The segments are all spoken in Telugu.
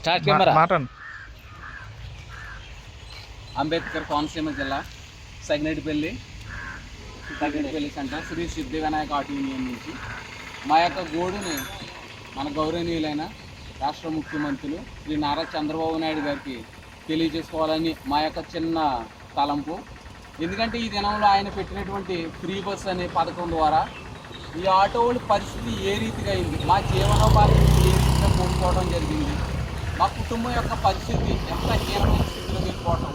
Start camera. మాట్లాడండి అంబేద్కర్ కోనసీమ జిల్లా సగినేటిపల్లి సగినేటిపల్లి సెంటర్ శ్రీ సిద్ధి వినాయక ఆటో యూనియన్ నుంచి. మా యొక్క గోడుని మన గౌరవనీయులైన రాష్ట్ర ముఖ్యమంత్రులు శ్రీ నారా చంద్రబాబు నాయుడు గారికి తెలియజేసుకోవాలని మా యొక్క చిన్న తలంపు. ఎందుకంటే ఈ దినంలో ఆయన పెట్టినటువంటి ఫ్రీ బస్ అనే పథకం ద్వారా ఈ ఆటో వాళ్ళ పరిస్థితి ఏ రీతిగా అయింది? మా జీవనోపాధి ఏ రీతిగా కోల్పోవడం జరిగింది? మా కుటుంబం యొక్క పరిస్థితి ఎంత హీనమైన స్థితిలో వెళ్ళిపోవటం?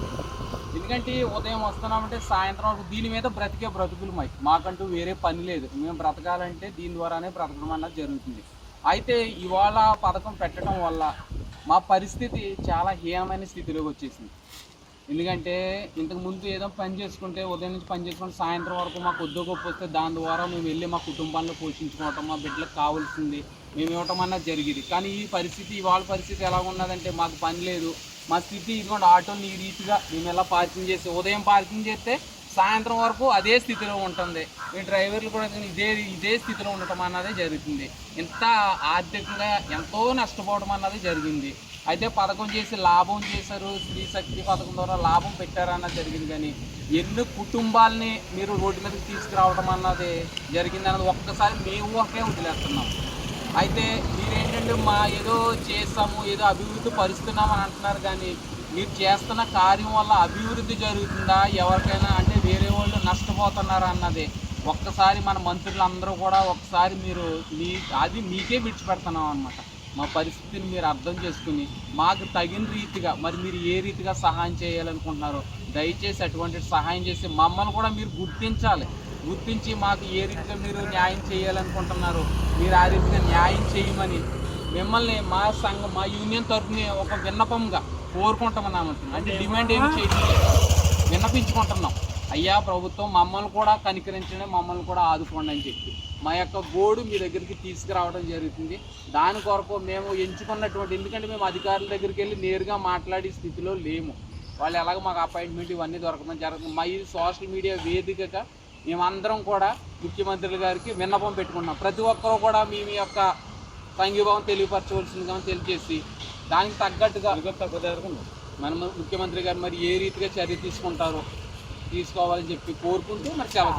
ఎందుకంటే ఉదయం వస్తున్నామంటే సాయంత్రం వరకు దీని మీద బ్రతికే బ్రతుకులు మాకు మాకంటూ వేరే పని లేదు. మేము బ్రతకాలంటే దీని ద్వారానే బ్రతకడం అన్నది జరుగుతుంది. అయితే ఇవాళ పథకం పెట్టడం వల్ల మా పరిస్థితి చాలా హీనమైన స్థితిలోకి వచ్చేసింది. ఎందుకంటే ఇంతకు ముందు ఏదో పని చేసుకుంటే ఉదయం నుంచి పని చేసుకుంటే సాయంత్రం వరకు మాకు ఉద్యోగం గొప్ప వస్తే దాని ద్వారా మేము వెళ్ళి మా కుటుంబాలను పోషించుకోవటం మా బిడ్డలకు కావాల్సింది మేము ఇవ్వటం అన్నది జరిగింది. కానీ ఈ పరిస్థితి ఇవాళ పరిస్థితి ఎలా ఉన్నదంటే మాకు పని లేదు. మా స్థితి ఇదిగోండి ఆటోని ఈ రీతిగా మేము ఎలా పార్కింగ్ చేసి ఉదయం పార్కింగ్ చేస్తే సాయంత్రం వరకు అదే స్థితిలో ఉంటుంది. ఈ డ్రైవర్లు కూడా ఇదే ఇదే స్థితిలో ఉండటం అన్నది జరుగుతుంది. ఇంత ఆర్థికంగా ఎంతో నష్టపోవడం అన్నది జరిగింది. అయితే పథకం చేసి లాభం చేశారు స్త్రీ శక్తి పథకం ద్వారా లాభం పెట్టారన్న జరిగింది కానీ ఎన్ని కుటుంబాలని మీరు రోడ్డు మీదకి తీసుకురావడం అన్నది జరిగింది అన్నది ఒక్కసారి మేము ఒకే వదిలేస్తున్నాం. అయితే మీరేంటంటే మా ఏదో చేస్తాము ఏదో అభివృద్ధి పరుస్తున్నాం అని అంటున్నారు కానీ మీరు చేస్తున్న కార్యం వల్ల అభివృద్ధి జరుగుతుందా? ఎవరికైనా అంటే వేరే వాళ్ళు నష్టపోతున్నారా అన్నది ఒక్కసారి మన మంత్రులందరూ కూడా ఒకసారి మీరు మీ అది మీకే విడిచిపెడుతున్నాం అనమాట మా పరిస్థితిని మీరు అర్థం చేసుకుని మాకు తగిన రీతిగా మరి మీరు ఏ రీతిగా సహాయం చేయాలనుకుంటున్నారో దయచేసి అటువంటి సహాయం చేసి మమ్మల్ని కూడా మీరు గుర్తించాలి. గుర్తించి మాకు ఏ రీతిగా మీరు న్యాయం చేయాలనుకుంటున్నారో మీరు ఆ రీతిగా న్యాయం చేయమని మిమ్మల్ని మా సంఘం మా యూనియన్ తరఫున ఒక విన్నపంగా కోరుకుంటామన్నాం అంటే డిమాండ్ ఏమి చేయాలి విన్నపించుకుంటున్నాం. అయ్యా ప్రభుత్వం మమ్మల్ని కూడా కనికరించండి మమ్మల్ని కూడా ఆదుకోండి అని చెప్పి మా యొక్క గోడు మీ దగ్గరికి తీసుకురావడం జరుగుతుంది. దాని కొరకు మేము ఎంచుకున్నటువంటి ఎందుకంటే మేము అధికారుల దగ్గరికి వెళ్ళి నేరుగా మాట్లాడే స్థితిలో లేము. వాళ్ళు ఎలాగ మాకు అపాయింట్మెంట్ ఇవన్నీ దొరకడం జరుగుతుంది. మా ఈ సోషల్ మీడియా వేదికగా మేమందరం కూడా ముఖ్యమంత్రులు గారికి విన్నపం పెట్టుకున్నాం. ప్రతి ఒక్కరూ కూడా మీ మీ యొక్క సంఘీభావం తెలియపరచవలసిందిగా తెలియజేసి దానికి తగ్గట్టుగా మన ముఖ్యమంత్రి గారు మరి ఏ రీతిగా చర్య తీసుకుంటారో? తీసుకోవాలని చెప్పి కోరుకుంటూ మరి చాలా